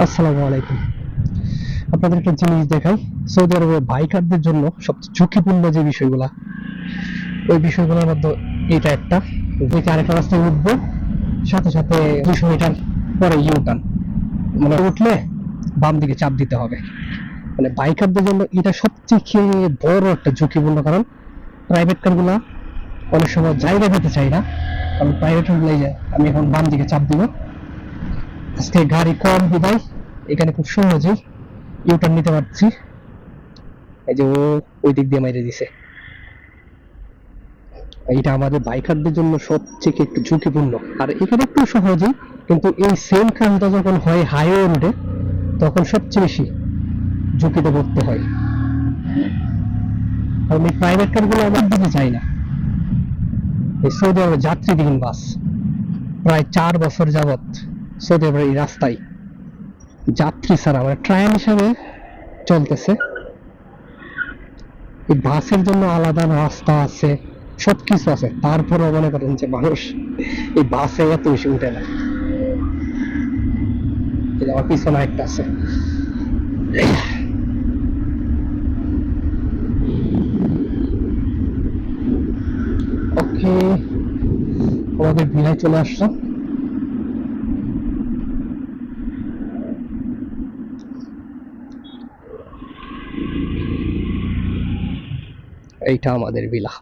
আসসালামু আলাইকুম। আপনাদের একটা জিনিস দেখাই, সৌদি আরবে বাইকারদের জন্য সবচেয়ে ঝুঁকিপূর্ণ যে বিষয়গুলা, ওই বিষয়গুলোর মধ্যে এটা একটা। আরেকটা রাস্তায় সাথে সাথে দুশো মিটার পরে মানে উঠলে বাম দিকে চাপ দিতে হবে। মানে বাইকারদের জন্য এটা সবচেয়ে বড় একটা ঝুঁকিপূর্ণ কারণ প্রাইভেট কারগুলা অনেক সময় জায়গা দিতে চাই না। কারণ প্রাইভেট যায় আমি এখন বাম দিকে চাপ দিব আজকে গাড়ি কম বিদায় এখানে খুব সহজেই ইউটার্ন নিতে পারছি। এই যে ওই দিক দিয়ে মেরে দিছে। এইটা আমাদের বাইকারদের জন্য সবথেকে একটু ঝুঁকিপূর্ণ। আর এখানে একটু সহজেই কিন্তু এই সেম কাজটা যখন হয় হাইওয়ে রোডে তখন সবচেয়ে বেশি ঝুঁকিতে পড়তে হয়। কারণ এই প্রাইভেট কারগুলো আমার দিতে চাই না। এই সৌদি আরবে যাত্রীবিহীন বাস। প্রায় চার বছর যাবত সৌদি আরবের এই রাস্তায় যাত্রী ছাড়া মানে ট্রায়াল হিসাবে চলতেছে। এই বাসের জন্য আলাদা রাস্তা আছে, সবকিছু আছে। তারপরেও মনে করেন যে মানুষ এই বাসে এত বেশি উঠে না। আমার পিছনে একটা আছে। ওকে আমাদের ভিলায় চলে আসলাম। এইটা আমাদের বিলা